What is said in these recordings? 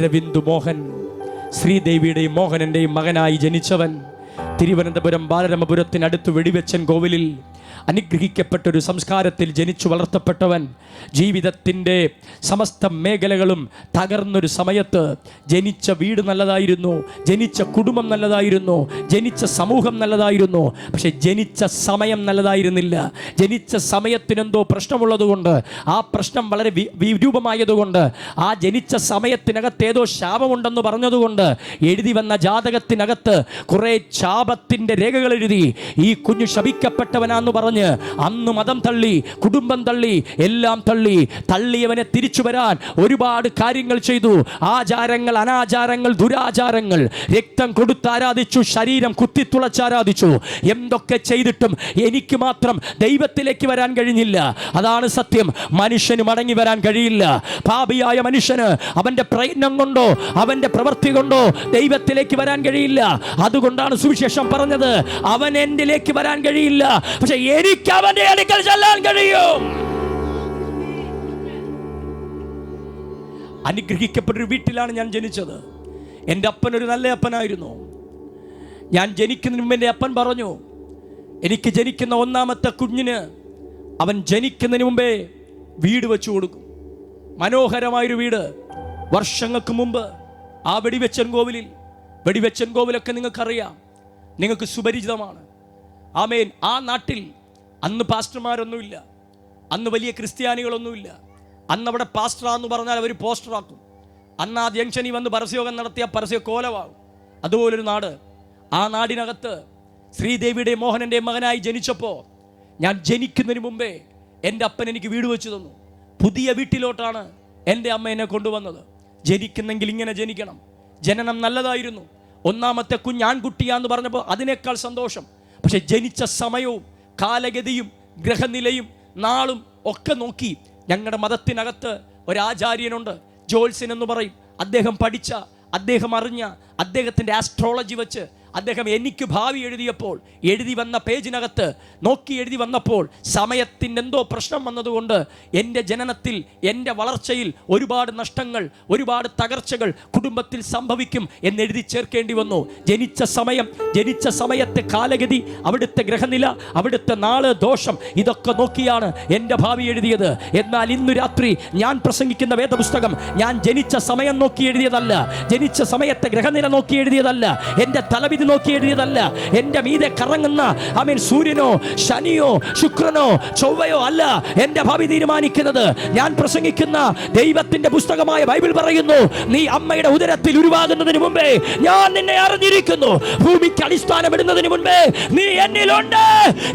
അരവിന്ദ് മോഹൻ ശ്രീദേവിയുടെയും മോഹനന്റെയും മകനായി ജനിച്ചവൻ തിരുവനന്തപുരം ബാലരമപുരത്തിനടുത്ത് വെടിവെച്ചൻ കോവിലിൽ അനുഗ്രഹിക്കപ്പെട്ട ഒരു സംസ്കാരത്തിൽ ജനിച്ചു വളർത്തപ്പെട്ടവൻ ജീവിതത്തിന്റെ സമസ്ത മേഖലകളും തകർന്നൊരു സമയത്ത് ജനിച്ച വീട് നല്ലതായിരുന്നു ജനിച്ച കുടുംബം നല്ലതായിരുന്നു ജനിച്ച സമൂഹം നല്ലതായിരുന്നു. പക്ഷെ ജനിച്ച സമയം നല്ലതായിരുന്നില്ല. ജനിച്ച സമയത്തിനെന്തോ പ്രശ്നമുള്ളതുകൊണ്ട് ആ പ്രശ്നം വളരെ വിരൂപമായതുകൊണ്ട് ആ ജനിച്ച സമയത്തിനകത്ത് ഏതോ ശാപമുണ്ടെന്ന് പറഞ്ഞതുകൊണ്ട് എഴുതി വന്ന ജാതകത്തിനകത്ത് കുറേ ശാപത്തിന്റെ രേഖകൾ എഴുതി ഈ കുഞ്ഞു ശപിക്കപ്പെട്ടവനാന്ന് പറഞ്ഞ് അന്ന് മതം തള്ളി കുടുംബം തള്ളി എല്ലാം തള്ളി തള്ളിയവനെ തിരിച്ചു വരാൻ ഒരുപാട് കാര്യങ്ങൾ ചെയ്തു. ആചാരങ്ങൾ അനാചാരങ്ങൾ ദുരാചാരങ്ങൾ. രക്തം കൊടുത്താരാധിച്ചു ശരീരം കുത്തിത്തുളച്ച് ആരാധിച്ചു. എന്തൊക്കെ ചെയ്തിട്ടും എനിക്ക് മാത്രം ദൈവത്തിലേക്ക് വരാൻ കഴിഞ്ഞില്ല. അതാണ് സത്യം. മനുഷ്യന് മടങ്ങി വരാൻ കഴിയില്ല. പാപിയായ മനുഷ്യന് അവന്റെ പ്രയത്നം കൊണ്ടോ അവന്റെ പ്രവൃത്തി കൊണ്ടോ ദൈവത്തിലേക്ക് വരാൻ കഴിയില്ല. അതുകൊണ്ടാണ് സുവിശേഷം പറഞ്ഞത് അവൻ എന്നിലേക്ക് വരാൻ കഴിയില്ല. പക്ഷെ എനിക്ക് അവന്റെ അടുക്കൽ ചെല്ലാൻ കഴിയും. അനുഗ്രഹിക്കപ്പെട്ടൊരു വീട്ടിലാണ് ഞാൻ ജനിച്ചത്. എന്റെ അപ്പൻ ഒരു നല്ല അപ്പനായിരുന്നു. ഞാൻ ജനിക്കുന്നതിന് മുമ്പ് എന്റെ അപ്പൻ പറഞ്ഞു എനിക്ക് ജനിക്കുന്ന ഒന്നാമത്തെ കുഞ്ഞിന് അവൻ ജനിക്കുന്നതിന് മുമ്പേ വീട് വെച്ചു കൊടുക്കും. മനോഹരമായൊരു വീട്. വർഷങ്ങൾക്ക് മുമ്പ് ആ വെടിവെച്ചൻ കോവിലിൽ വെടിവെച്ചൻ കോവിലൊക്കെ നിങ്ങൾക്കറിയാം. നിങ്ങൾക്ക് സുപരിചിതമാണ്. ആമേൻ. ആ നാട്ടിൽ അന്ന് പാസ്റ്റർമാരൊന്നുമില്ല. അന്ന് വലിയ ക്രിസ്ത്യാനികളൊന്നുമില്ല. അന്ന് അവിടെ പാസ്റ്റർ പാസ്റ്ററാന്ന് പറഞ്ഞാൽ അവർ പോസ്റ്ററാക്കും. അന്ന് ആ ജംഗ്ഷനിൽ വന്ന് പരസ്യയോഗം നടത്തിയ പരസ്യ കോലമാകും അതുപോലൊരു നാട്. ആ നാടിനകത്ത് ശ്രീദേവിയുടെ മോഹനന്റെ മകനായി ജനിച്ചപ്പോൾ ഞാൻ ജനിക്കുന്നതിന് മുമ്പേ എന്റെ അപ്പൻ എനിക്ക് വീട് വെച്ച് തന്നു. പുതിയ വീട്ടിലോട്ടാണ് എന്റെ അമ്മ എന്നെ കൊണ്ടുവന്നത്. ജനിക്കുന്നെങ്കിൽ ഇങ്ങനെ ജനിക്കണം. ജനനം നല്ലതായിരുന്നു. ഒന്നാമത്തെ കുഞ്ഞാൺകുട്ടിയാന്ന് പറഞ്ഞപ്പോൾ അതിനേക്കാൾ സന്തോഷം. പക്ഷെ ജനിച്ച സമയവും കാലഗതിയും ഗ്രഹനിലയും നാളും ഒക്കെ നോക്കി ഞങ്ങളുടെ മതത്തിനകത്ത് ഒരാചാര്യനുണ്ട്. ജോത്സ്യൻ എന്ന് പറയും. അദ്ദേഹം പഠിച്ച അദ്ദേഹം അറിഞ്ഞ അദ്ദേഹത്തിന്റെ ആസ്ട്രോളജി വെച്ച് അദ്ദേഹം എനിക്ക് ഭാവി എഴുതിയപ്പോൾ എഴുതി വന്ന പേജിനകത്ത് നോക്കി എഴുതി വന്നപ്പോൾ സമയത്തിന്റെ എന്തോ പ്രശ്നം വന്നതുകൊണ്ട് എന്റെ ജനനത്തിൽ എന്റെ വളർച്ചയിൽ ഒരുപാട് നഷ്ടങ്ങൾ ഒരുപാട് തകർച്ചകൾ കുടുംബത്തിൽ സംഭവിക്കും എന്നെഴുതി ചേർക്കേണ്ടി വന്നു. ജനിച്ച സമയം ജനിച്ച സമയത്തെ കാലഗതി അവിടുത്തെ ഗ്രഹനില അവിടുത്തെ നാൾ ദോഷം ഇതൊക്കെ നോക്കിയാണ് എന്റെ ഭാവി എഴുതിയത്. എന്നാൽ ഇന്നു രാത്രി ഞാൻ പ്രസംഗിക്കുന്ന വേദപുസ്തകം ഞാൻ ജനിച്ച സമയം നോക്കി എഴുതിയതല്ല. ജനിച്ച സമയത്തെ ഗ്രഹനില നോക്കി എഴുതിയതല്ല. എന്റെ തലവിധി നോക്കി എഴുതിയതല്ല എന്റെ മീതെ കറങ്ങുന്ന അമീൻ സൂര്യനോ ശനിയോ ശുക്രനോ ചൊവ്വയോ അല്ല എന്റെ ഭാവി തീരുമാനിക്കുന്നത്. ഞാൻ പ്രസംഗിക്കുന്ന ദൈവത്തിന്റെ പുസ്തകമായ ബൈബിൾ പറയുന്നു നീ അമ്മയുടെ ഉദരത്തിൽ ഉരുവാകുന്നതിന് മുമ്പേ ഞാൻ നിന്നെ അറിഞ്ഞിരിക്കുന്നു. ഭൂമിക്ക് അടിസ്ഥാനമിടുന്നതിന് മുമ്പേ നീ എന്നിലുണ്ട്.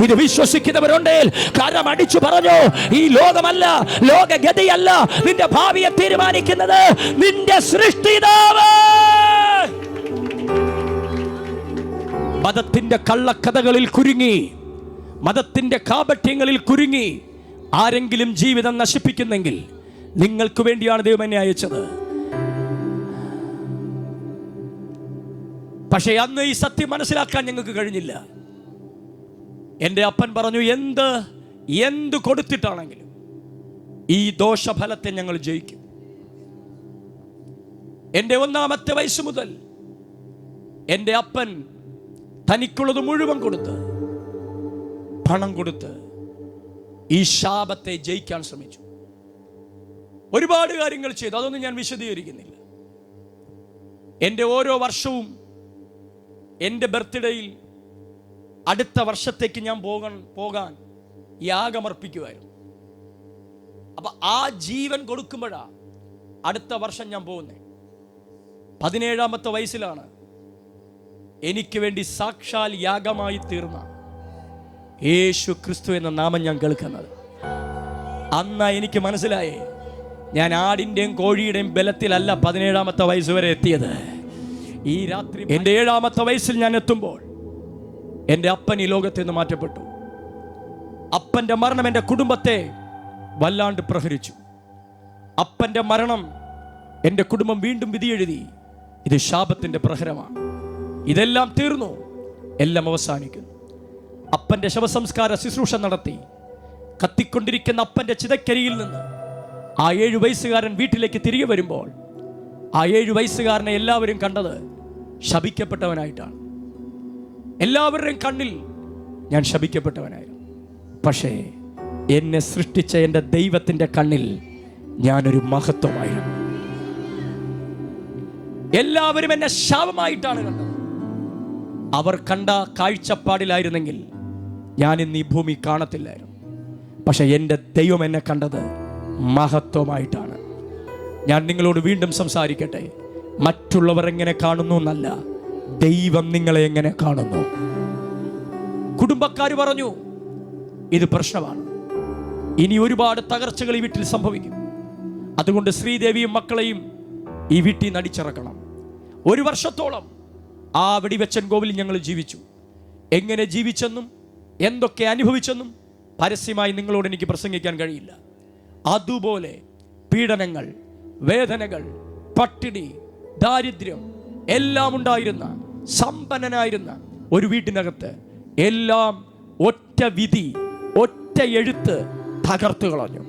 ഇത് വിശ്വസിക്കുന്നവരുണ്ടേൽ കാരണം അടിച്ചു പറഞ്ഞു ഈ ലോകമല്ല ലോകഗതിയല്ല നിന്റെ ഭാവിയെ തീരുമാനിക്കുന്നത്. നിന്റെ സൃഷ്ടിതാവ്. മതത്തിന്റെ കള്ളക്കഥകളിൽ കുരുങ്ങി മതത്തിന്റെ കാപട്യങ്ങളിൽ കുരുങ്ങി ആരെങ്കിലും ജീവിതം നശിപ്പിക്കുന്നെങ്കിൽ നിങ്ങൾക്ക് വേണ്ടിയാണ് ദൈവം എന്നെ അയച്ചത്. പക്ഷേ അന്ന് ഈ സത്യം മനസ്സിലാക്കാൻ ഞങ്ങൾക്ക് കഴിഞ്ഞില്ല. എന്റെ അപ്പൻ പറഞ്ഞു എന്ത് എന്ത് കൊടുത്തിട്ടാണെങ്കിലും ഈ ദോഷഫലത്തെ ഞങ്ങൾ ജയിക്കും. എന്റെ ഒന്നാമത്തെ വയസ്സ് മുതൽ എന്റെ അപ്പൻ തനിക്കുള്ളത് മുഴുവൻ കൊടുത്ത് പണം കൊടുത്ത് ഈ ശാപത്തെ ജയിക്കാൻ ശ്രമിച്ചു. ഒരുപാട് കാര്യങ്ങൾ ചെയ്തു. അതൊന്നും ഞാൻ വിശദീകരിക്കുന്നില്ല. എന്റെ ഓരോ വർഷവും എന്റെ ബർത്ത്ഡേയിൽ അടുത്ത വർഷത്തേക്ക് ഞാൻ പോകാൻ പോകാൻ യാഗമർപ്പിക്കുമായിരുന്നു അപ്പൊ ആ ജീവൻ കൊടുക്കുമ്പോഴാണ് അടുത്ത വർഷം ഞാൻ പോകുന്നത്. പതിനേഴാമത്തെ വയസ്സിലാണ് എനിക്ക് വേണ്ടി സാക്ഷാൽ യാഗമായി തീർന്ന യേശു ക്രിസ്തു എന്ന നാമം ഞാൻ കേൾക്കുന്നത്. അന്ന് എനിക്ക് മനസ്സിലായേ ഞാൻ ആടിന്റെയും കോഴിയുടെയും ബലത്തിലല്ല പതിനേഴാമത്തെ വയസ്സ് വരെ എത്തിയത്. ഈ രാത്രി എന്റെ ഏഴാമത്തെ വയസ്സിൽ ഞാൻ എത്തുമ്പോൾ എന്റെ അപ്പൻ ഈ ലോകത്തിൽ നിന്ന് മാറ്റപ്പെട്ടു. അപ്പന്റെ മരണം എന്റെ കുടുംബത്തെ വല്ലാണ്ട് പ്രഹരിച്ചു. അപ്പന്റെ മരണം എന്റെ കുടുംബം വീണ്ടും വിധിയെഴുതി. ഇത് ശാപത്തിന്റെ പ്രഹരമാണ്. ഇതെല്ലാം തീർന്നു. എല്ലാം അവസാനിക്കുന്നു. അപ്പന്റെ ശവസംസ്കാര ശുശ്രൂഷ നടത്തി. കത്തിക്കൊണ്ടിരിക്കുന്ന അപ്പന്റെ ചിതക്കരിയിൽ നിന്ന് ആ ഏഴു വയസ്സുകാരൻ വീട്ടിലേക്ക് തിരികെ വരുമ്പോൾ ആ ഏഴു വയസ്സുകാരനെ എല്ലാവരും കണ്ടത് ശപിക്കപ്പെട്ടവനായിട്ടാണ്. എല്ലാവരുടെയും കണ്ണിൽ ഞാൻ ശപിക്കപ്പെട്ടവനായിരുന്നു പക്ഷേ എന്നെ സൃഷ്ടിച്ച എന്റെ ദൈവത്തിന്റെ കണ്ണിൽ ഞാനൊരു മഹത്വമായിരുന്നു. എല്ലാവരും എന്നെ ശാപമായിട്ടാണ് കണ്ടത്. അവർ കണ്ട കാഴ്ചപ്പാടിലായിരുന്നെങ്കിൽ ഞാൻ ഇന്ന് ഈ ഭൂമി കാണത്തില്ലായിരുന്നു. പക്ഷെ എന്റെ ദൈവം എന്നെ കണ്ടത് മഹത്വമായിട്ടാണ്. ഞാൻ നിങ്ങളോട് വീണ്ടും സംസാരിക്കട്ടെ. മറ്റുള്ളവർ എങ്ങനെ കാണുന്നു എന്നല്ല ദൈവം നിങ്ങളെ എങ്ങനെ കാണുന്നു? കുടുംബക്കാർ പറഞ്ഞു ഇത് പ്രശ്നമാണ്. ഇനി ഒരുപാട് തകർച്ചകൾ ഈ വീട്ടിൽ സംഭവിക്കും. അതുകൊണ്ട് ശ്രീദേവിയും മക്കളെയും ഈ വീട്ടിൽ നിന്ന് അടിച്ചിറക്കണം. ഒരു വർഷത്തോളം ആ വെടിവെച്ചൻ കോവിലിൽ ഞങ്ങൾ ജീവിച്ചു. എങ്ങനെ ജീവിച്ചെന്നും എന്തൊക്കെ അനുഭവിച്ചെന്നും പരസ്യമായി നിങ്ങളോട് എനിക്ക് പ്രസംഗിക്കാൻ കഴിയില്ല. അതുപോലെ പീഡനങ്ങൾ വേദനകൾ പട്ടിണി ദാരിദ്ര്യം എല്ലാം ഉണ്ടായിരുന്ന സമ്പന്നനായിരുന്ന ഒരു വീട്ടിനകത്ത് എല്ലാം ഒറ്റ വിധി ഒറ്റ എഴുത്ത് തകർത്തു കളഞ്ഞു.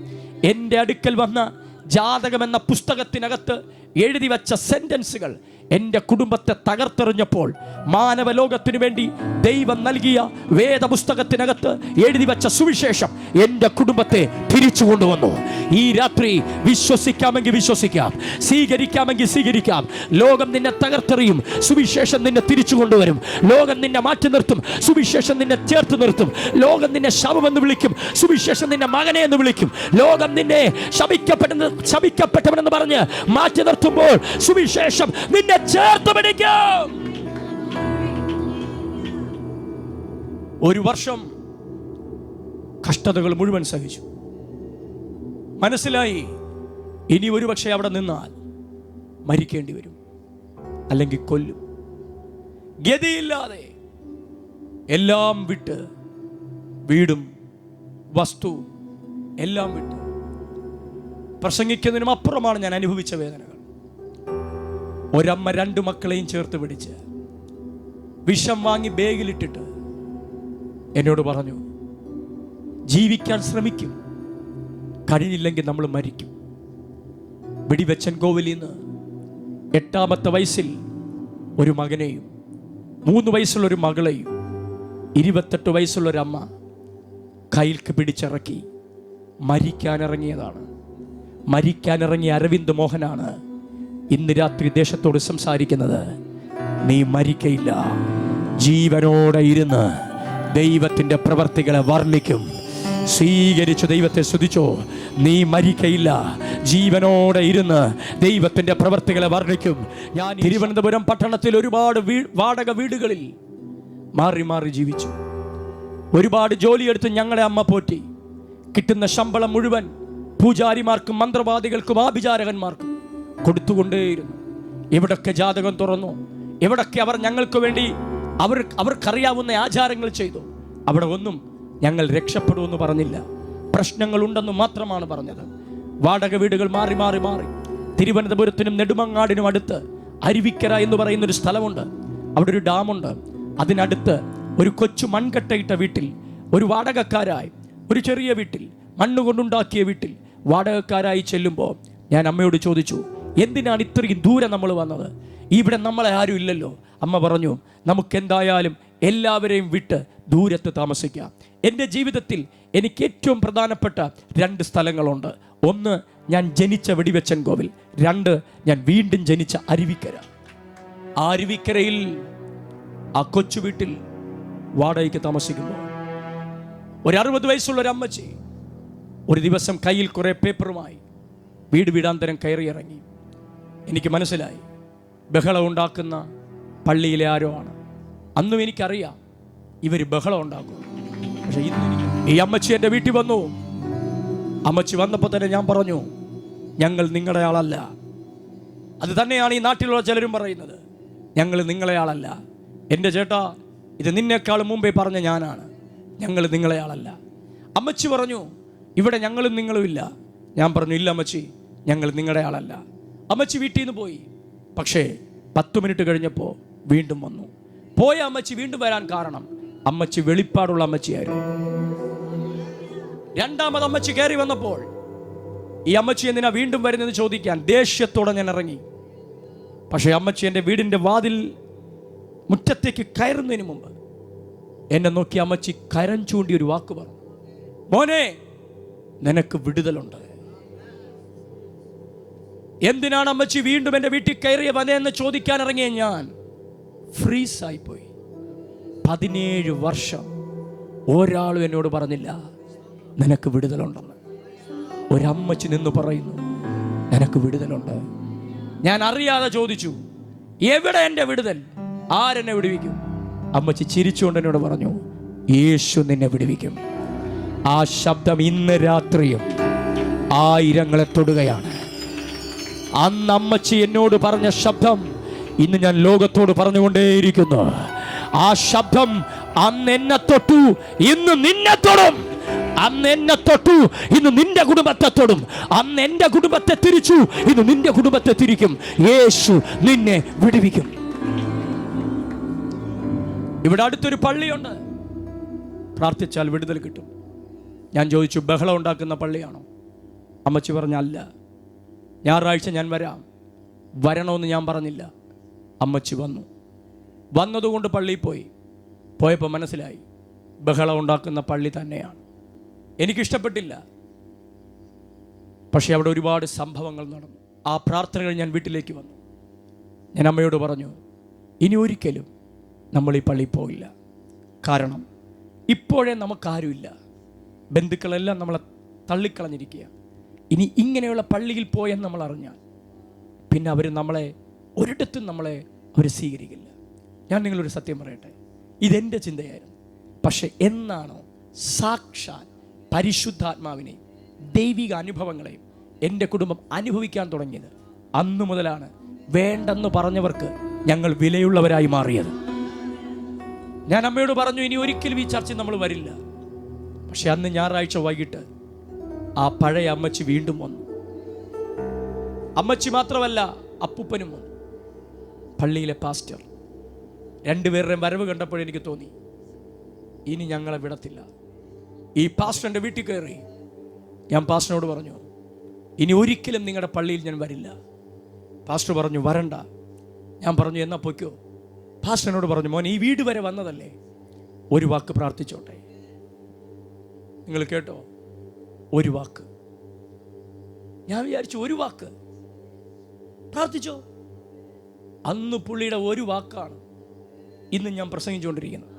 എന്റെ അടുക്കൽ വന്ന ജാതകം എന്ന പുസ്തകത്തിനകത്ത് എഴുതി വച്ച സെന്റൻസുകൾ എന്റെ കുടുംബത്തെ തകർത്തെറിഞ്ഞപ്പോൾ മാനവലോകത്തിനു വേണ്ടി ദൈവം നൽകിയ വേദപുസ്തകത്തിനകത്ത് എഴുതി വച്ച സുവിശേഷം എന്റെ കുടുംബത്തെ തിരിച്ചു കൊണ്ടുവന്നു. ഈ രാത്രി വിശ്വസിക്കാമെങ്കിൽ വിശ്വസിക്കാം സ്വീകരിക്കാമെങ്കിൽ സ്വീകരിക്കാം. ലോകം നിന്നെ തകർത്തെറിയും സുവിശേഷം നിന്നെ തിരിച്ചു കൊണ്ടുവരും. ലോകം നിന്നെ മാറ്റി നിർത്തും സുവിശേഷം നിന്നെ ചേർത്ത് നിർത്തും. ലോകം നിന്നെ ശവമെന്ന് വിളിക്കും സുവിശേഷം നിന്നെ മകനെ എന്ന് വിളിക്കും. ലോകം നിന്നെ ശപിക്കപ്പെട്ടെന്ന് ശപിക്കപ്പെട്ടവനെന്ന് പറഞ്ഞ് മാറ്റി നിർത്തുമ്പോൾ സുവിശേഷം നിന്നെ ചേർത്ത് പിടിക്കും. ഒരു വർഷം കഷ്ടതകൾ മുഴുവൻ സഹിച്ചു. മനസ്സിലായി ഇനി ഒരുപക്ഷെ അവിടെ നിന്നാൽ മരിക്കേണ്ടി വരും അല്ലെങ്കിൽ കൊല്ലും. ഗതിയില്ലാതെ എല്ലാം വിട്ട് വീടും വസ്തു എല്ലാം വിട്ട് പ്രസംഗിക്കുന്നതിനും അപ്പുറമാണ് ഞാൻ അനുഭവിച്ച വേദനകൾ. ഒരമ്മ രണ്ടു മക്കളെയും ചേർത്ത് പിടിച്ച് വിഷം വാങ്ങി ബേഗിലിട്ടിട്ട് എന്നോട് പറഞ്ഞു ജീവിക്കാൻ ശ്രമിക്കും. കഴിഞ്ഞില്ലെങ്കിൽ നമ്മൾ മരിക്കും. വെടിവെച്ചൻ കോവിലിൽ നിന്ന് എട്ടാമത്തെ വയസ്സിൽ ഒരു മകനെയും മൂന്ന് വയസ്സുള്ള ഒരു മകളെയും ഇരുപത്തെട്ട് വയസ്സുള്ളൊരമ്മ കയ്യിൽക്ക് പിടിച്ചിറക്കി മരിക്കാനിറങ്ങിയതാണ്. മരിക്കാനിറങ്ങിയ അരവിന്ദ് മോഹനാണ് ഇന്ന് രാത്രി ദേശത്തോട് സംസാരിക്കുന്നത് നീ മരിക്കയില്ല. ജീവനോടെ ഇരുന്ന് ദൈവത്തിന്റെ പ്രവർത്തികളെ വർണിക്കും. സ്വീകരിച്ചു ദൈവത്തെ സ്തുതിച്ചോ. നീ മരിക്കയില്ല. ജീവനോടെ ഇരുന്ന് ദൈവത്തിന്റെ പ്രവർത്തികളെ വർണിക്കും. ഞാൻ തിരുവനന്തപുരം പട്ടണത്തിൽ ഒരുപാട് വാടക വീടുകളിൽ മാറി മാറി ജീവിച്ചു. ഒരുപാട് ജോലിയെടുത്ത് ഞങ്ങളെ അമ്മ പോറ്റി. കിട്ടുന്ന ശമ്പളം മുഴുവൻ പൂജാരിമാർക്കും മന്ത്രവാദികൾക്കും ആഭിചാരകന്മാർക്കും. കൊടുത്തുകൊണ്ടേയിരുന്നു. എവിടൊക്കെ ജാതകം തുറന്നു എവിടൊക്കെ അവർ ഞങ്ങൾക്ക് വേണ്ടി അവർ അവർക്കറിയാവുന്ന ആചാരങ്ങൾ ചെയ്തു അവിടെ ഒന്നും ഞങ്ങൾ രക്ഷപ്പെടുമെന്ന് പറഞ്ഞില്ല. പ്രശ്നങ്ങളുണ്ടെന്ന് മാത്രമാണ് പറഞ്ഞത്. വാടക വീടുകൾ മാറി മാറി മാറി. തിരുവനന്തപുരത്തിനും നെടുമങ്ങാടിനും അടുത്ത് അരുവിക്കര എന്ന് പറയുന്ന ഒരു സ്ഥലമുണ്ട്. അവിടെ ഒരു ഡാമുണ്ട്. അതിനടുത്ത് ഒരു കൊച്ചു മൺകട്ടയിട്ട വീട്ടിൽ ഒരു വാടകക്കാരായി ഒരു ചെറിയ വീട്ടിൽ മണ്ണ് കൊണ്ടുണ്ടാക്കിയ വീട്ടിൽ വാടകക്കാരായി ചെല്ലുമ്പോൾ ഞാൻ അമ്മയോട് ചോദിച്ചു എന്തിനാണ് ഇത്രയും ദൂരം നമ്മൾ വന്നത്? ഇവിടെ നമ്മളെ ആരും ഇല്ലല്ലോ. അമ്മ പറഞ്ഞു നമുക്ക് എന്തായാലും എല്ലാവരെയും വിട്ട് ദൂരത്ത് താമസിക്കാം. എന്റെ ജീവിതത്തിൽ എനിക്ക് ഏറ്റവും പ്രധാനപ്പെട്ട രണ്ട് സ്ഥലങ്ങളുണ്ട്. ഒന്ന് ഞാൻ ജനിച്ച വെടിവെച്ചൻ കോവിൽ. രണ്ട് ഞാൻ വീണ്ടും ജനിച്ച അരുവിക്കര. ആ അരുവിക്കരയിൽ ആ കൊച്ചു വീട്ടിൽ വാടകയ്ക്ക് താമസിക്കുമ്പോൾ ഒരു അറുപത് വയസ്സുള്ള ഒരു അമ്മച്ചി ഒരു ദിവസം കയ്യിൽ കുറേ പേപ്പറുമായി വീട് വീടാന്തരം കയറിയിറങ്ങി. എനിക്ക് മനസ്സിലായി. ബഹളം ഉണ്ടാക്കുന്ന പള്ളിയിലെ ആരോ ആണ്. അന്നും എനിക്കറിയാം ഇവർ ബഹളം ഉണ്ടാക്കും. പക്ഷെ ഇന്ന് ഈ അമ്മച്ചി എന്റെ വീട്ടിൽ വന്നു. അമ്മച്ചി വന്നപ്പോൾ തന്നെ ഞാൻ പറഞ്ഞു ഞങ്ങൾ നിങ്ങളുടെ ആളല്ല. അത് തന്നെയാണ് ഈ നാട്ടിലുള്ള ചിലരും പറയുന്നത്. ഞങ്ങൾ നിങ്ങളെ ആളല്ല. എന്റെ ചേട്ടാ ഇത് നിന്നേക്കാളും മുമ്പേ പറഞ്ഞ ഞാനാണ്. ഞങ്ങൾ നിങ്ങളെ ആളല്ല. അമ്മച്ചി പറഞ്ഞു ഇവിടെ ഞങ്ങളും നിങ്ങളും ഇല്ല. ഞാൻ പറഞ്ഞു ഇല്ല അമ്മച്ചി ഞങ്ങൾ നിങ്ങളുടെ ആളല്ല. അമ്മച്ചി വീട്ടിൽ നിന്ന് പോയി. പക്ഷേ പത്ത് മിനിറ്റ് കഴിഞ്ഞപ്പോൾ വീണ്ടും വന്നു. പോയ അമ്മച്ചി വീണ്ടും വരാൻ കാരണം അമ്മച്ചി വെളിപ്പാടുള്ള അമ്മച്ചിയായിരുന്നു. രണ്ടാമത് അമ്മച്ചി കയറി വന്നപ്പോൾ ഈ അമ്മച്ചി എന്തിനാ വീണ്ടും വരുന്നതെന്ന് ചോദിക്കാൻ ദേഷ്യത്തോടെ ഞാൻ ഇറങ്ങി. പക്ഷേ അമ്മച്ചി എന്റെ വീടിന്റെ വാതിൽ മുറ്റത്തേക്ക് കയറുന്നതിന് മുമ്പ് എന്നെ നോക്കി അമ്മച്ചി കരം ചൂണ്ടി ഒരു വാക്ക് പറഞ്ഞു. മോനെ നിനക്ക് വിടുതലുണ്ട്. എന്തിനാണ് അമ്മച്ചി വീണ്ടും എന്റെ വീട്ടിൽ കയറിയ വനയെന്ന് ചോദിക്കാൻ ഇറങ്ങിയ ഞാൻ? ഫ്രീസായി പോയി പതിനേഴ് വർഷം ഒരാളും എന്നോട് പറഞ്ഞില്ല നിനക്ക് വിടുതലുണ്ടെന്ന്. ഒരമ്മച്ചി നിന്ന് പറയുന്നു നിനക്ക് വിടുതലുണ്ട്. ഞാൻ അറിയാതെ ചോദിച്ചു എവിടെ എന്റെ വിടുതൽ? ആരെന്നെ വിടുവിക്കും? അമ്മച്ചി ചിരിച്ചുകൊണ്ട് എന്നോട് പറഞ്ഞു യേശു നിന്നെ വിടുവിക്കും. ആ ശബ്ദം ഇന്ന് രാത്രിയും ആയിരങ്ങളെ തൊടുകയാണ്. അന്ന് അമ്മച്ചി എന്നോട് പറഞ്ഞ ശബ്ദം ഇന്ന് ഞാൻ ലോകത്തോട് പറഞ്ഞുകൊണ്ടേയിരിക്കുന്നു. ആ ശബ്ദം അന്ന് എന്നെ തൊട്ടു ഇന്ന് നിന്നെ തൊടും. അന്ന് എന്നെ തൊട്ടു ഇന്ന് നിന്റെ കുടുംബത്തെ തൊടും. അന്ന് എന്റെ കുടുംബത്തെ തിരിച്ചു ഇന്ന് നിന്റെ കുടുംബത്തെ തിരിക്കും. യേശു നിന്നെ വിടുവിക്കും. ഇവിടെ അടുത്തൊരു പള്ളിയുണ്ട്. പ്രാർത്ഥിച്ചാൽ വിടുതൽ കിട്ടും. ഞാൻ ചോദിച്ചു ബഹളം ഉണ്ടാക്കുന്ന പള്ളിയാണോ? അമ്മച്ചി പറഞ്ഞ അല്ല ഞായറാഴ്ച ഞാൻ വരാം. വരണമെന്ന് ഞാൻ പറഞ്ഞില്ല. അമ്മച്ചി വന്നു. വന്നതുകൊണ്ട് പള്ളിയിൽ പോയി. പോയപ്പോൾ മനസ്സിലായി. ബഹളം ഉണ്ടാക്കുന്ന പള്ളി തന്നെയാണ്. എനിക്കിഷ്ടപ്പെട്ടില്ല. പക്ഷേ അവിടെ ഒരുപാട് സംഭവങ്ങൾ നടന്നു. ആ പ്രാർത്ഥനകൾ ഞാൻ വീട്ടിലേക്ക് വന്നു. ഞാൻ അമ്മയോട് പറഞ്ഞു ഇനി ഒരിക്കലും നമ്മൾ ഈ പള്ളിയിൽ പോയില്ല കാരണം ഇപ്പോഴേ നമുക്കാരുമില്ല. ബന്ധുക്കളെല്ലാം നമ്മളെ തള്ളിക്കളഞ്ഞിരിക്കുക ഇനി ഇങ്ങനെയുള്ള പള്ളിയിൽ പോയെന്ന് നമ്മൾ അറിഞ്ഞാൽ പിന്നെ അവർ നമ്മളെ ഒരിടത്തും നമ്മളെ അവർ സ്വീകരിക്കില്ല. ഞാൻ നിങ്ങളൊരു സത്യം പറയട്ടെ ഇതെന്റെ ചിന്തയായിരുന്നു. പക്ഷെ എന്നാണോ സാക്ഷാൽ പരിശുദ്ധാത്മാവിനെയും ദൈവിക അനുഭവങ്ങളെയും എന്റെ കുടുംബം അനുഭവിക്കാൻ തുടങ്ങിയത്? അന്നു മുതലാണ് വേണ്ടെന്ന് പറഞ്ഞവർക്ക് ഞങ്ങൾ വിലയുള്ളവരായി മാറിയത്. ഞാൻ അമ്മയോട് പറഞ്ഞു ഇനി ഒരിക്കലും ഈ ചർച്ച നമ്മൾ വരില്ല. പക്ഷെ അന്ന് ഞായറാഴ്ച വൈകിട്ട് ആ പഴയ അമ്മച്ചി വീണ്ടും വന്നു. അമ്മച്ചി മാത്രമല്ല അപ്പൂപ്പനും വന്നു. പള്ളിയിലെ പാസ്റ്റർ. രണ്ടുപേരുടെയും വരവ് കണ്ടപ്പോൾ എനിക്ക് തോന്നി ഇനി ഞങ്ങളെ വിടത്തില്ല. ഈ പാസ്റ്ററിന്റെ വീട്ടിൽ കയറി ഞാൻ പാസ്റ്ററിനോട് പറഞ്ഞു ഇനി ഒരിക്കലും നിങ്ങളുടെ പള്ളിയിൽ ഞാൻ വരില്ല. പാസ്റ്റർ പറഞ്ഞു വരണ്ട. ഞാൻ പറഞ്ഞു എന്നാ പൊയ്ക്കോ. പാസ്റ്ററിനോട് പറഞ്ഞു മോൻ ഈ വീട് വരെ വന്നതല്ലേ? ഒരു വാക്ക് പ്രാർത്ഥിച്ചോട്ടെ. നിങ്ങൾ കേട്ടോ? ഒരു വാക്ക്. ഞാൻ വിചാരിച്ചു ഒരു വാക്ക്. പ്രാർത്ഥിച്ചോ? അന്ന് പുള്ളിയുടെ ഒരു വാക്കാണ് ഇന്ന് ഞാൻ പ്രസംഗിച്ചുകൊണ്ടിരിക്കുന്നത്.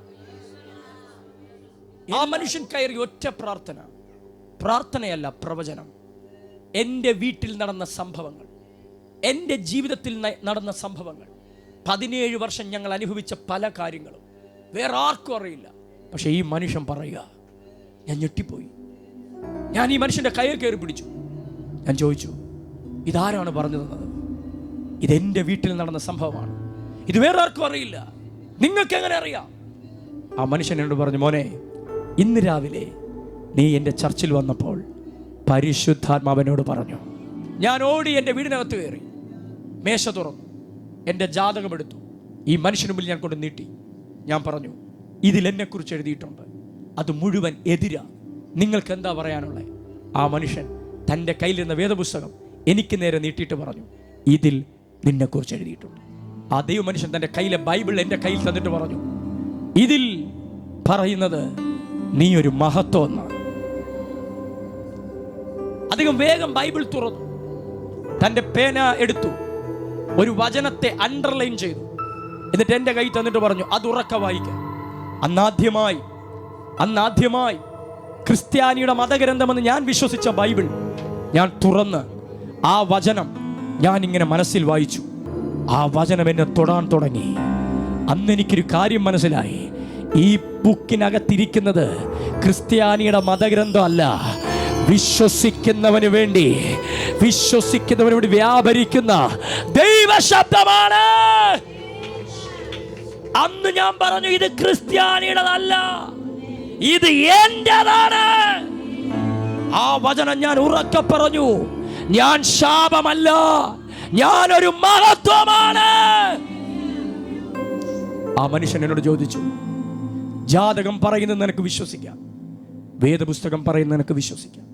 ആ മനുഷ്യൻ കയറി ഒറ്റ പ്രാർത്ഥന. പ്രാർത്ഥനയല്ല പ്രവചനം. എന്റെ വീട്ടിൽ നടന്ന സംഭവങ്ങൾ. എന്റെ ജീവിതത്തിൽ നടന്ന സംഭവങ്ങൾ. പതിനേഴ് വർഷം ഞങ്ങൾ അനുഭവിച്ച പല കാര്യങ്ങളും. വേറെ ആർക്കും അറിയില്ല. പക്ഷേ ഈ മനുഷ്യൻ പറയുക ഞാൻ ഞെട്ടിപ്പോയി. ഞാൻ ഈ മനുഷ്യന്റെ കയ്യിൽ കയറി പിടിച്ചു. ഞാൻ ചോദിച്ചു ഇതാരാണ് പറഞ്ഞു തന്നത് ഇതെന്റെ വീട്ടിൽ നടന്ന സംഭവമാണ്. ഇത് വേറെ ആർക്കും അറിയില്ല. നിങ്ങൾക്ക് എങ്ങനെ അറിയാം? ആ മനുഷ്യൻ എന്നോട് പറഞ്ഞു മോനെ ഇന്ന് രാവിലെ നീ എന്റെ ചർച്ചിൽ വന്നപ്പോൾ പരിശുദ്ധാത്മാവനോട് പറഞ്ഞു ഞാൻ ഓടി എന്റെ വീടിനകത്ത് കയറി. മേശ തുറന്നു. എന്റെ ജാതകമെടുത്തു ഈ മനുഷ്യന് മുമ്പിൽ ഞാൻ കൊണ്ട് നീട്ടി. ഞാൻ പറഞ്ഞു ഇതിൽ എന്നെക്കുറിച്ച് എഴുതിയിട്ടുണ്ട്. അത് മുഴുവൻ എതിരാ. നിങ്ങൾക്ക് എന്താ പറയാനുള്ളത്? ആ മനുഷ്യൻ തന്റെ കയ്യിലിരുന്ന വേദപുസ്തകം എനിക്ക് നേരെ നീട്ടിയിട്ട് പറഞ്ഞു ഇതിൽ നിന്നെക്കുറിച്ച് എഴുതിയിട്ടുണ്ട്. ആ ദൈവ മനുഷ്യൻ തന്റെ കയ്യിലെ ബൈബിൾ എന്റെ കയ്യിൽ തന്നിട്ട് പറഞ്ഞു ഇതിൽ പറയുന്നത് നീ ഒരു മഹത്വം എന്നാണ്. അധികം വേഗം ബൈബിൾ തുറന്നു തന്റെ പേന എടുത്തു ഒരു വചനത്തെ അണ്ടർലൈൻ ചെയ്തു. എന്നിട്ട് എന്റെ കൈ തന്നിട്ട് പറഞ്ഞു അത് ഉറക്ക വായിക്കാം. അന്നാദ്യമായി അന്നാദ്യമായി ക്രിസ്ത്യാനിയുടെ മതഗ്രന്ഥമെന്ന് ഞാൻ വിശ്വസിച്ച ബൈബിൾ ഞാൻ തുറന്ന് ആ വചനം ഞാൻ ഇങ്ങനെ മനസ്സിൽ വായിച്ചു. ആ വചനം എന്നെ തൊടാൻ തുടങ്ങി. അന്ന് എനിക്കൊരു കാര്യം മനസ്സിലായി. ഈ ബുക്കിനകത്തിരിക്കുന്നത് ക്രിസ്ത്യാനിയുടെ മതഗ്രന്ഥം അല്ല. വിശ്വസിക്കുന്നവന് വേണ്ടി വിശ്വസിക്കുന്നവന് വേണ്ടി വ്യാപരിക്കുന്ന ദൈവശബ്ദമാണ്. അന്ന് ഞാൻ പറഞ്ഞു ഇത് ക്രിസ്ത്യാനിയുടേതല്ല. ഇത് എന്റേതാണ്. ആ വചനം ഞാൻ ഉറക്കെ പറഞ്ഞു. ഞാൻ ശാപമല്ല ഞാനൊരു മഹത്വമാണ്. ആ മനുഷ്യൻ എന്നോട് ചോദിച്ചു ജാതകം പറയുന്നത് നിനക്ക് വിശ്വസിക്കാം. വേദപുസ്തകം പറയുന്നത് നിനക്ക് വിശ്വസിക്കാം.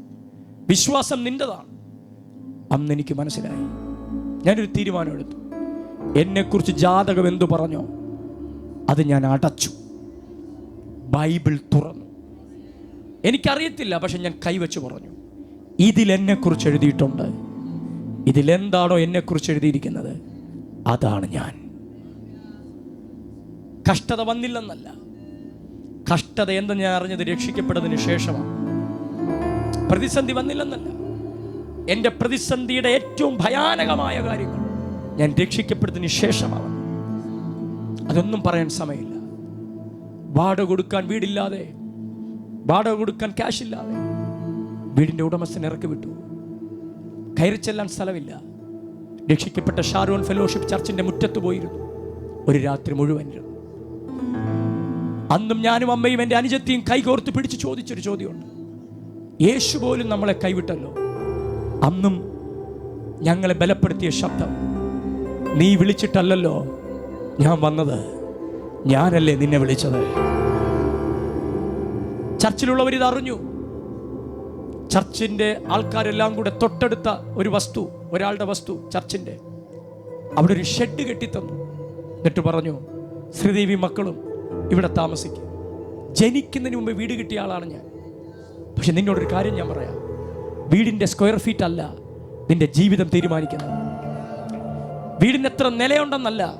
വിശ്വാസം നിന്റേതാണ്. അന്ന് എനിക്ക് മനസ്സിലായി. ഞാനൊരു തീരുമാനം എടുത്തു. എന്നെക്കുറിച്ച് ജാതകം എന്തു പറഞ്ഞോ അത് ഞാൻ അടച്ചു. ബൈബിൾ തുറന്നു. എനിക്കറിയത്തില്ല പക്ഷെ ഞാൻ കൈവച്ച് പറഞ്ഞു. ഇതിലെന്നെക്കുറിച്ച് എഴുതിയിട്ടുണ്ട്. ഇതിലെന്താണോ എന്നെക്കുറിച്ച് എഴുതിയിരിക്കുന്നത്? അതാണ് ഞാൻ. കഷ്ടത വന്നില്ലെന്നല്ല. കഷ്ടത എന്തെന്ന് ഞാൻ അറിഞ്ഞത് രക്ഷിക്കപ്പെട്ടതിന് ശേഷമാണ്. പ്രതിസന്ധി വന്നില്ലെന്നല്ല. എന്റെ പ്രതിസന്ധിയുടെ ഏറ്റവും ഭയാനകമായ കാര്യങ്ങൾ ഞാൻ രക്ഷിക്കപ്പെട്ടതിന് ശേഷമാണ്. അതൊന്നും പറയാൻ സമയമില്ല. വാടക കൊടുക്കാൻ വീടില്ലാതെ വാടക കൊടുക്കാൻ ക്യാഷ് ഇല്ലാതെ വീടിന്റെ ഉടമസ്ഥൻ ഇറക്കി വിട്ടു. കയറി ചെല്ലാൻ സ്ഥലമില്ല. രക്ഷിക്കപ്പെട്ട ഷാരോൺ ഫെലോഷിപ്പ് ചർച്ചിന്റെ മുറ്റത്ത് പോയിരുന്നു. ഒരു രാത്രി മുഴുവൻ അന്നും ഞാനും അമ്മയും എന്റെ അനുജത്തിയും കൈകോർത്ത് പിടിച്ച് ചോദിച്ചൊരു ചോദ്യമുണ്ട്. യേശു പോലും നമ്മളെ കൈവിട്ടല്ലോ? അന്നും ഞങ്ങളെ ബലപ്പെടുത്തിയ ശബ്ദം നീ വിളിച്ചിട്ടല്ലല്ലോ ഞാൻ വന്നത്? ഞാനല്ലേ നിന്നെ വിളിച്ചത്? ചർച്ചിലുള്ളവർ അറിഞ്ഞു. ചർച്ചിന്റെ ആൾക്കാരെല്ലാം കൂടെ തൊട്ടടുത്ത ഒരു വസ്തു ഒരാളുടെ വസ്തു ചർച്ചിന്റെ. അവിടെ ഒരു ഷെഡ് കെട്ടിത്തന്നു. എന്നിട്ട് പറഞ്ഞു ശ്രീദേവി മക്കളും ഇവിടെ താമസിക്കും. ജനിക്കുന്നതിന് മുമ്പ് വീട് കിട്ടിയ ആളാണ് ഞാൻ. പക്ഷെ നിന്നോടൊരു കാര്യം ഞാൻ പറയാം. വീടിന്റെ സ്ക്വയർ ഫീറ്റ് അല്ല നിന്റെ ജീവിതം തീരുമാനിക്കുന്നത്. വീടിന് എത്ര നിലയുണ്ടെന്നല്ല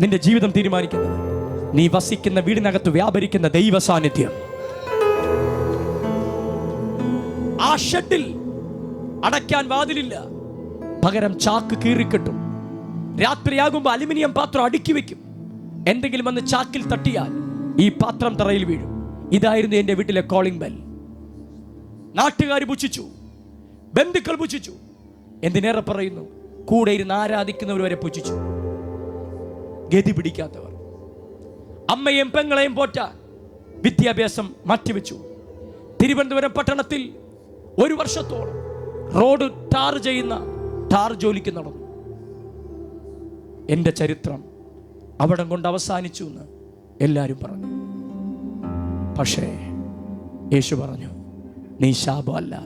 നിന്റെ ജീവിതം തീരുമാനിക്കുന്നത്. നീ വസിക്കുന്ന വീടിനകത്ത് വ്യാപരിക്കുന്ന ദൈവ സാന്നിധ്യം ആ ഷെഡിൽ അടയ്ക്കാൻ വാതിലില്ല. പകരം ചാക്ക് കീറിക്കെട്ടും. രാത്രിയാകുമ്പോൾ അലുമിനിയം പാത്രം അടുക്കി വെക്കും. എന്തെങ്കിലും വന്ന് ചാക്കിൽ തട്ടിയാൽ ഈ പാത്രം തറയിൽ വീഴും. ഇതായിരുന്നു എന്റെ വീട്ടിലെ കോളിംഗ് ബെൽ നാട്ടുകാർ പുച്ഛിച്ചു. ബന്ധുക്കൾ പുച്ഛിച്ചു. എന്തിനേറെ പറയുന്നു? കൂടെ ഇരുന്ന് ആരാധിക്കുന്നവർ വരെ പുച്ഛിച്ചു. ഗതി പിടിക്കാത്തവർ. അമ്മയും പെങ്ങളെയും പോറ്റ വിദ്യാഭ്യാസം മാറ്റിവെച്ചു. തിരുവനന്തപുരം പട്ടണത്തിൽ ഒരു വർഷത്തോളം റോഡ് ടാർ ചെയ്യുന്ന ടാർ ജോലിക്ക് നടന്നു. എന്റെ ചരിത്രം അവിടം കൊണ്ട് അവസാനിച്ചു എന്ന് എല്ലാവരും പറഞ്ഞു. പക്ഷേ യേശു പറഞ്ഞു നീ ശാപമല്ല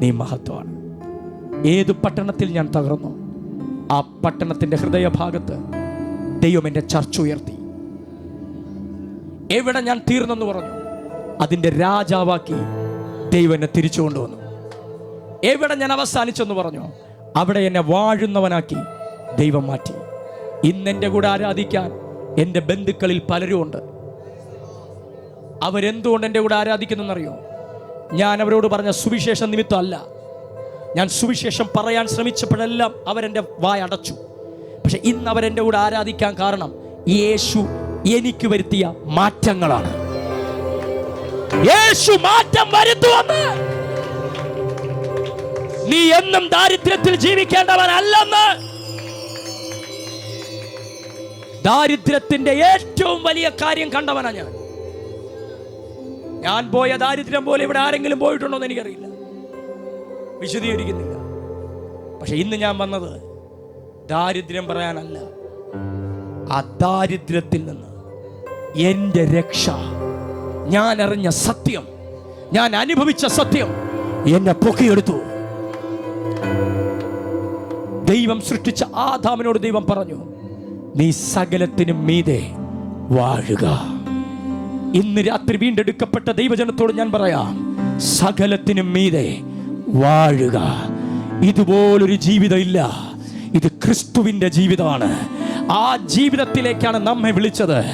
നീ മഹത്വമാണ്. ഏത് പട്ടണത്തിൽ ഞാൻ തകർന്നു ആ പട്ടണത്തിന്റെ ഹൃദയഭാഗത്ത് ദൈവം എന്റെ ചർച്ച ഉയർത്തി. എവിടെ ഞാൻ തീർന്നെന്ന് പറഞ്ഞു. അതിന്റെ രാജാവാക്കി ദൈവനെ എന്നെ തിരിച്ചു കൊണ്ടുവന്നു. എവിടെ ഞാൻ അവസാനിച്ചെന്ന് പറഞ്ഞു. അവിടെ എന്നെ വാഴുന്നവനാക്കി ദൈവം മാറ്റി. ഇന്ന് എന്റെ കൂടെ ആരാധിക്കാൻ എന്റെ ബന്ധുക്കളിൽ പലരും ഉണ്ട് അവരെന്തുകൊണ്ട് എന്റെ കൂടെ ആരാധിക്കുന്നറിയോ ഞാൻ അവരോട് പറഞ്ഞ സുവിശേഷ നിമിത്തമല്ല ഞാൻ സുവിശേഷം പറയാൻ ശ്രമിച്ചപ്പോഴെല്ലാം അവരെന്റെ വായ അടച്ചു പക്ഷെ ഇന്ന് അവരെന്റെ കൂടെ ആരാധിക്കാൻ കാരണം യേശു എനിക്ക് വരുത്തിയ മാറ്റങ്ങളാണ്. യേശു മാറ്റം വരുത്തുവന്ന് നീ എന്നും ദാരിദ്ര്യത്തിൽ ജീവിക്കേണ്ടവനല്ലെന്ന്. ദാരിദ്ര്യത്തിന്റെ ഏറ്റവും വലിയ കാര്യം കണ്ടവനാണ് ഞാൻ. ഞാൻ പോയ ദാരിദ്ര്യം പോലെ ഇവിടെ ആരെങ്കിലും പോയിട്ടുണ്ടോ എന്ന് എനിക്കറിയില്ല. വിശദീകരിക്കുന്നില്ല. പക്ഷെ ഇന്ന് ഞാൻ വന്നത് ദാരിദ്ര്യം പറയാനല്ല ആ ദാരിദ്ര്യത്തിൽ നിന്ന്. എന്റെ രക്ഷ. ഞാൻ അറിഞ്ഞ സത്യം. ഞാൻ അനുഭവിച്ച സത്യം. എന്നെ പൊക്കിയെടുത്തു. ദൈവം സൃഷ്ടിച്ച ആദാമിനോട് ദൈവം പറഞ്ഞു നീ സകലത്തിനും മീതെ വാഴുക. ഇന്ന് രാത്രി വീണ്ടെടുക്കപ്പെട്ട ദൈവജനത്തോട് ഞാൻ പറയാം സകലത്തിനും മീതെ വാഴുക. ഇതുപോലൊരു ജീവിതമില്ല. ഇത് ക്രിസ്തുവിന്റെ ജീവിതമാണ്. ആ ജീവിതത്തിലേക്കാണ് നമ്മെ വിളിച്ചത്.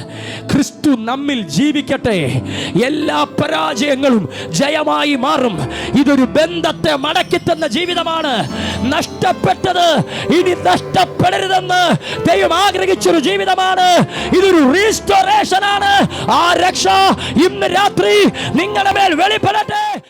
ക്രിസ്തു നമ്മിൽ ജീവിക്കട്ടെ. എല്ലാ പരാജയങ്ങളും ജയമായി മാറും. ഇതൊരു ബന്ധത്തെ മടക്കിത്തന്ന ജീവിതമാണ്. നഷ്ടപ്പെട്ടത് ഇനി നഷ്ടപ്പെടരുതെന്ന് ദൈവം ആഗ്രഹിച്ചൊരു ജീവിതമാണ്. ഇതൊരു റീസ്റ്റോറേഷൻ ആണ്. ആ രക്ഷ ഇന്ന് രാത്രി നിങ്ങളുടെ മേൽ വെളിപ്പെടട്ടെ.